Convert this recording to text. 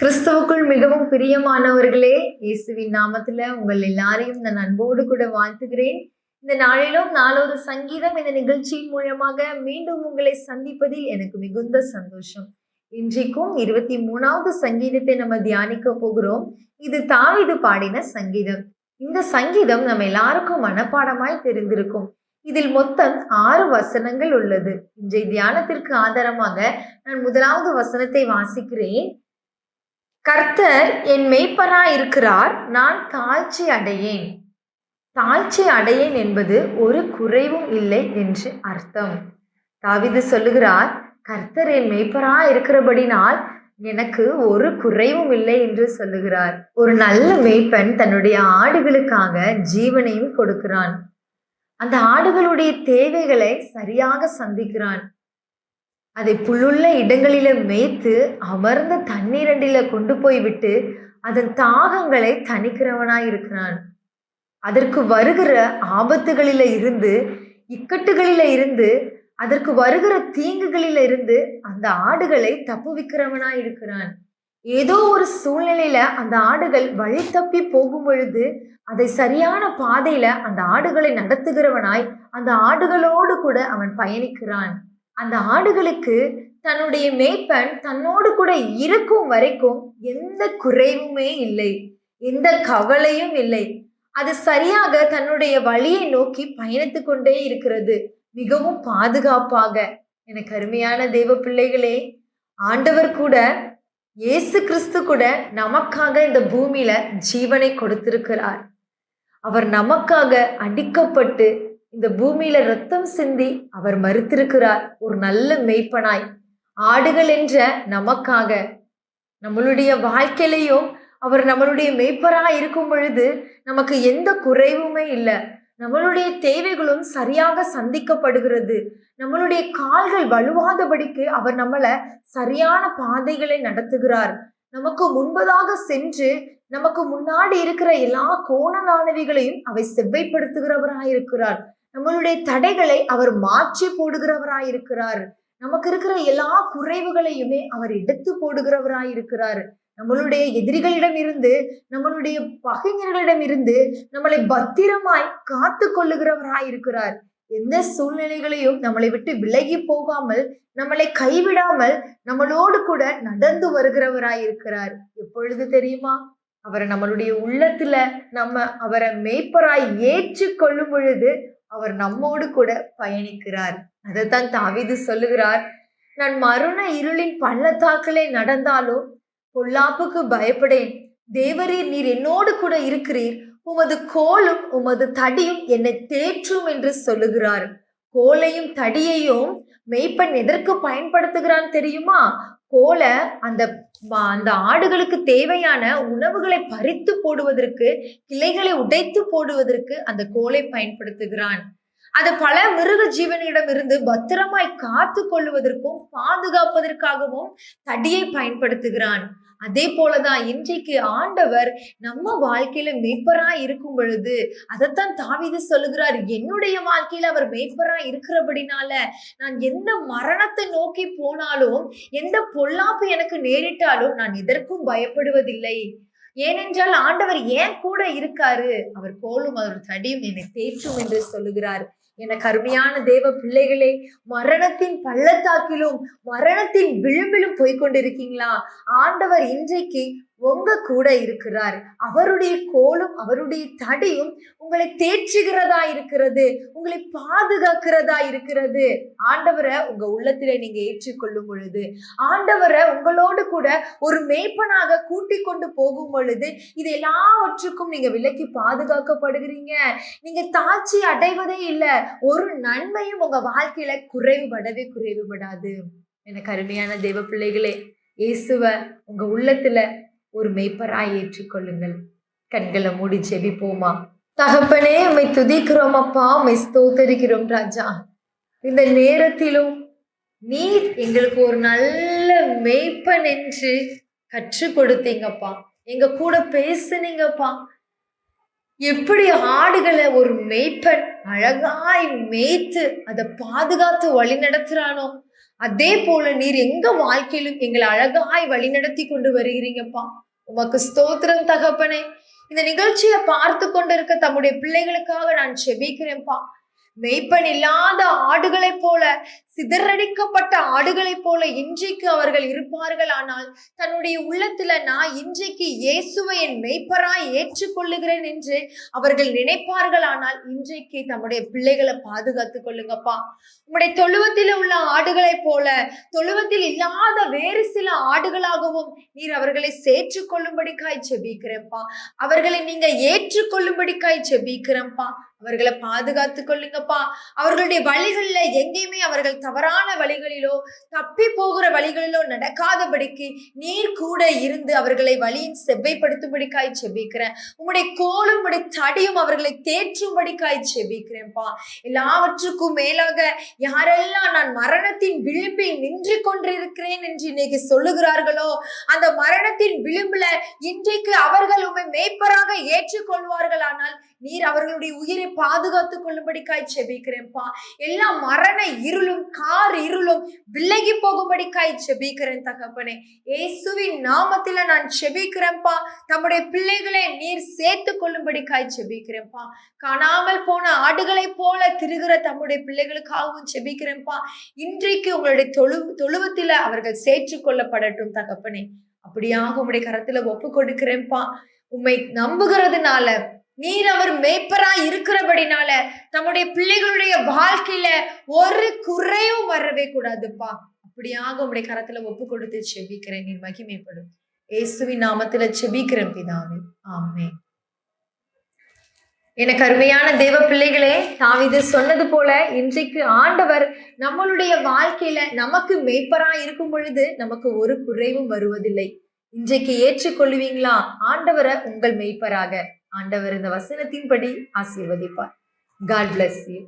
கிறிஸ்துவுக்குள் மிகவும் பிரியமானவர்களே இயேசுவின் நாமத்துல உங்கள் எல்லாரையும் நான் அன்போடு கூட வாழ்த்துகிறேன். இந்த நாளிலும் நாளொரு சங்கீதம் இந்த நிகழ்ச்சியின் மூலமாக மீண்டும் உங்களை சந்திப்பதில் எனக்கு மிகுந்த சந்தோஷம். இன்றைக்கும் இருபத்தி மூணாவது சங்கீதத்தை நம்ம தியானிக்க போகிறோம். இது தாவிது பாடின சங்கீதம். இந்த சங்கீதம் நம்ம எல்லாருக்கும் மனப்பாடமாய் தெரிந்திருக்கும். இதில் மொத்தம் ஆறு வசனங்கள் உள்ளது. இன்றைய தியானத்திற்கு ஆதாரமாக நான் முதலாவது வசனத்தை வாசிக்கிறேன். கர்த்தர் என் மெய்ப்பரா இருக்கிறார் நான் தாழ்ச்சி அடையேன். தாழ்ச்சி அடையேன் என்பது ஒரு குறைவும் இல்லை என்று அர்த்தம். தாவிது சொல்லுகிறார் கர்த்தர் என் மெய்ப்பரா இருக்கிறபடினால் எனக்கு ஒரு குறைவும் இல்லை என்று சொல்லுகிறார். ஒரு நல்ல மெய்ப்பன் தன்னுடைய ஆடுகளுக்காக ஜீவனையும் கொடுக்கிறான். அந்த ஆடுகளுடைய தேவைகளை சரியாக சந்திக்கிறான். அதை புல்லுள்ள இடங்களில மேய்த்து அமர்ந்த தண்ணீரண்டில கொண்டு போய்விட்டு அதன் தாகங்களை தணிக்கிறவனாய் இருக்கிறான். அதற்கு வருகிற ஆபத்துகளில இருந்து இக்கட்டுகளில இருந்து அதற்கு வருகிற தீங்குகளில இருந்து அந்த ஆடுகளை தப்புவிக்கிறவனாய் இருக்கிறான். ஏதோ ஒரு சூழ்நிலையில அந்த ஆடுகள் வழி தப்பி போகும் பொழுது அதை சரியான பாதையில அந்த ஆடுகளை நடத்துகிறவனாய் அந்த ஆடுகளோடு கூட அவன் பயணிக்கிறான். அந்த ஆடுகளுக்கு தன்னுடைய மேய்ப்பன் தன்னோடு கூட இருக்கும் வரைக்கும் எந்த குறைவுமே இல்லை எந்த கவலையும் இல்லை. அது சரியாக தன்னுடைய வழியை நோக்கி பயணித்து கொண்டே இருக்கிறது மிகவும் பாதுகாப்பாக. எனக்கு அருமையான தெய்வ பிள்ளைகளே ஆண்டவர் கூட இயேசு கிறிஸ்து கூட நமக்காக இந்த பூமியில ஜீவனை கொடுத்திருக்கிறார். அவர் நமக்காக அடிக்கப்பட்டு இந்த பூமியில ரத்தம் சிந்தி அவர் மறுத்திருக்கிறார். ஒரு நல்ல மெய்ப்பனாய். ஆடுகள் என்ற நமக்காக நம்மளுடைய வாழ்க்கையிலையும் அவர் நம்மளுடைய மெய்ப்பரா இருக்கும் பொழுது நமக்கு எந்த குறைவுமே இல்லை. நம்மளுடைய தேவைகளும் சரியாக சந்திக்கப்படுகிறது. நம்மளுடைய கால்கள் வலுவாதபடிக்கு அவர் நம்மளை சரியான பாதைகளை நடத்துகிறார். நமக்கு முன்பதாக சென்று நமக்கு முன்னாடி இருக்கிற எல்லா கோண கோணலானவைகளையும் அவை செவ்வைப்படுத்துகிறவராக இருக்கிறார் நம்மளுடைய தடைகளை அவர் மாற்றி போடுகிறவராய் இருக்கிறார் நமக்கு இருக்கிற எல்லா குறைவுகளையுமே அவர் எடுத்து போடுகிறவராய் இருக்கிறார் நம்மளுடைய எதிரிகளிடம் இருந்து நம்மளுடைய பகைஞர்களிடம் இருந்து நம்மளை பத்திரமாய் காத்து கொள்ளுகிறவராய் இருக்கிறார் எந்த சூழ்நிலைகளையும் நம்மளை விட்டு விலகி போகாமல் நம்மளை கைவிடாமல் நம்மளோடு கூட நடந்து வருகிறவராய் இருக்கிறார் எப்பொழுது தெரியுமா? அவரை நம்மளுடைய உள்ளத்துல நம்ம அவரை மேய்ப்பராய் ஏற்று கொள்ளும் பொழுது அவர் நம்மோடு கூட பயணிக்கிறார். அதைத்தான் தாவிது சொல்லுகிறார். நான் மரண இருளின் பள்ளத்தாக்களை நடந்தாலும் பொல்லாப்புக்கு பயப்படேன். தேவரீர் நீர் என்னோடு கூட இருக்கிறீர். உமது கோலும் உமது தடியும் என்னை தேற்றும் என்று சொல்லுகிறார். கோலையும் தடியையும் மெய்ப்பெண் எதற்கு பயன்படுத்துகிறான் தெரியுமா? கோல அந்த அந்த ஆடுகளுக்கு தேவையான உணவுகளை பறித்து போடுவதற்கு கிளைகளை உடைத்து போடுவதற்கு அந்த கோலை பயன்படுத்துகிறான். அது பல மிருக ஜீவனிடம் இருந்து பத்திரமாய் காத்து கொள்வதற்கும் பாதுகாப்பதற்காகவும் தடியை பயன்படுத்துகிறான். அதே போலதான் இன்றைக்கு ஆண்டவர் நம்ம வாழ்க்கையில மேய்ப்பரா இருக்கும் பொழுது அதைத்தான் தாவிது சொல்லுகிறார் என்னுடைய வாழ்க்கையில அவர் மேய்ப்பரா இருக்கிறபடினால நான் எந்த மரணத்தை நோக்கி போனாலும் எந்த பொல்லாப்பு எனக்கு நேரிட்டாலும் நான் எதற்கும் பயப்படுவதில்லை. ஏனென்றால் ஆண்டவர் ஏன் கூட இருக்காரு? அவர் கோலும் அவர் தடியும் என்னை தேற்றும் என்று சொல்லுகிறார். என கருமையான தேவ பிள்ளைகளே மரணத்தின் பள்ளத்தாக்கிலும் மரணத்தின் விளிம்பிலும் போய்கொண்டிருக்கீங்களா ஆண்டவர் இன்றைக்கு உங்க கூட இருக்கிறார். அவருடைய கோலும் அவருடைய தடியும் உங்களை தேற்றுகிறதா இருக்கிறது. உங்களை பாதுகாக்கிறதா இருக்கிறது. ஆண்டவரை உங்க உள்ளத்திலே நீங்க ஏற்றுக்கொள்ளும் பொழுது ஆண்டவரை உங்களோடு கூட ஒரு மேய்ப்பனாக கூட்டி கொண்டு போகும் பொழுது இது எல்லாவற்றுக்கும் நீங்க விலக்கி பாதுகாக்கப்படுகிறீங்க. நீங்க தாழ்ச்சி அடைவதே இல்லை ஒரு நன்மையும் உங்க வாழ்க்கையில குறைவுபடவே குறைவுபடாது. எனக்கு அருமையான தெய்வ பிள்ளைகளே இயேசுவ உங்க உள்ளத்துல ஒரு மெய்ப்பராய் ஏற்றுக்கொள்ளுங்கள். கண்களை மூடி ஜெபிப்போமா? தகப்பனே உம்மை துதிக்கிறோம் அப்பா உம்மை ஸ்தோத்தரிக்கிறோம் ராஜா. இந்த நேரத்திலும் நீ எங்களுக்கு ஒரு நல்ல மெய்ப்பன் என்று கற்றுக் கொடுத்தீங்கப்பா. எங்க கூட பேசுனீங்கப்பா. எப்படி ஆடுகளை ஒரு மெய்ப்பன் அழகாய் மேய்த்து அதை பாதுகாத்து வழி நடத்துறானோ அதே போல நீர் எங்க வாழ்க்கையிலும் எங்களை அழகாய் வழிநடத்தி கொண்டு வருகிறீங்கப்பா. உமக்கு ஸ்தோத்திரம் தகப்பனே. இந்த நிகழ்ச்சியை பார்த்து கொண்டிருக்க தம்முடைய பிள்ளைகளுக்காக நான் செபிக்கிறேன்ப்பா. மெய்ப்பன் இல்லாத ஆடுகளைப் போல சிதறடிக்கப்பட்ட ஆடுகளைப் போல இன்றைக்கு அவர்கள் இருப்பார்கள். ஆனால் தன்னுடைய உள்ளத்துல நான் இன்றைக்கு இயேசுவை என் மெய்ப்பராய் ஏற்றுக்கொள்ளுகிறேன் என்று அவர்கள் நினைப்பார்கள். ஆனால் இன்றைக்கு தம்முடைய பிள்ளைகளை பாதுகாத்துக் கொள்ளுங்கப்பா. உங்களுடைய தொழுவத்தில் உள்ள ஆடுகளைப் போல தொழுவத்தில் இல்லாத வேறு சில ஆடுகளாகவும் நீர் அவர்களை சேர்த்துக் கொள்ளும்படிக்காய் செபிக்கிறேன்ப்பா அவர்களை நீங்க ஏற்றுக்கொள்ளும்படிக்காய் செபிக்கிறேன்ப்பா அவர்களை பாதுகாத்து கொள்ளுங்கப்பா. அவர்களுடைய வழிகளில் எங்கேயுமே அவர்கள் தவறான வழிகளிலோ தப்பி போகிற வழிகளிலோ நடக்காதபடிக்கு நீர் கூட இருந்து அவர்களை வழியின் செவ்வைப்படுத்தும்படிக்காய் செபிக்கிறேன். உங்களுடைய கோலும் உடைய தடியும் அவர்களை தேற்றும்படிக்காய் செபிக்கிறேன்ப்பா. எல்லாவற்றுக்கும் மேலாக யாரெல்லாம் நான் மரணத்தின் விளிம்பில் நின்று கொண்டிருக்கிறேன் என்று இன்னைக்கு சொல்லுகிறார்களோ அந்த மரணத்தின் விளிம்புல இன்றைக்கு அவர்கள் உண்மை மேய்ப்பராக ஏற்றுக்கொள்வார்கள் ஆனால் நீர் அவர்களுடைய உயிரை பாதுகாத்துக் கொள்ளும்படிக்காய் செபிக்கிறேன்ப்பா. எல்லா மரண இருளும் கார் இருளும் விலகி போகும்படிக்காய் செபிக்கிறேன் தகப்பனே. இயேசுவின் நாமத்தில நான் செபிக்கிறேன்ப்பா. தம்முடைய பிள்ளைகளை நீர் சேர்த்து கொள்ளும்படிக்காய் செபிக்கிறேன்ப்பா. காணாமல் போன ஆடுகளைப் போல திருகிற தம்முடைய பிள்ளைகளுக்காகவும் செபிக்கிறேன்ப்பா. இன்றைக்கு உங்களுடைய தொழு தொழுவத்தில அவர்கள் சேர்த்து கொள்ளப்படட்டும் தகப்பனே. அப்படியாக உங்களுடைய கரத்துல ஒப்பு கொடுக்கிறேன்ப்பா. உண்மை நம்புகிறதுனால நீர் அவர் மேய்ப்பரா இருக்கிறபடினால தம்முடைய பிள்ளைகளுடைய வாழ்க்கையில ஒரு குறையும் வரவே கூடாதுப்பா. அப்படியாக உங்களுடைய கரத்துல ஒப்பு கொடுத்து செபிக்கிறேன். நீர் மகிமைப்படும். இயேசுவின் நாமத்துல செபிக்கிறேன் பிதாவே. ஆமே எனக்கு அருமையான தேவ பிள்ளைகளே தாவிது சொன்னது போல இன்றைக்கு ஆண்டவர் நம்மளுடைய வாழ்க்கையில நமக்கு மெய்ப்பரா இருக்கும் பொழுது நமக்கு ஒரு குறைவும் வருவதில்லை. இன்றைக்கு ஏற்றுக்கொள்வீங்களா? ஆண்டவரை உங்கள் மெய்ப்பராக. ஆண்டவர் இந்த வசனத்தின்படி ஆசீர்வதிப்பார். God bless you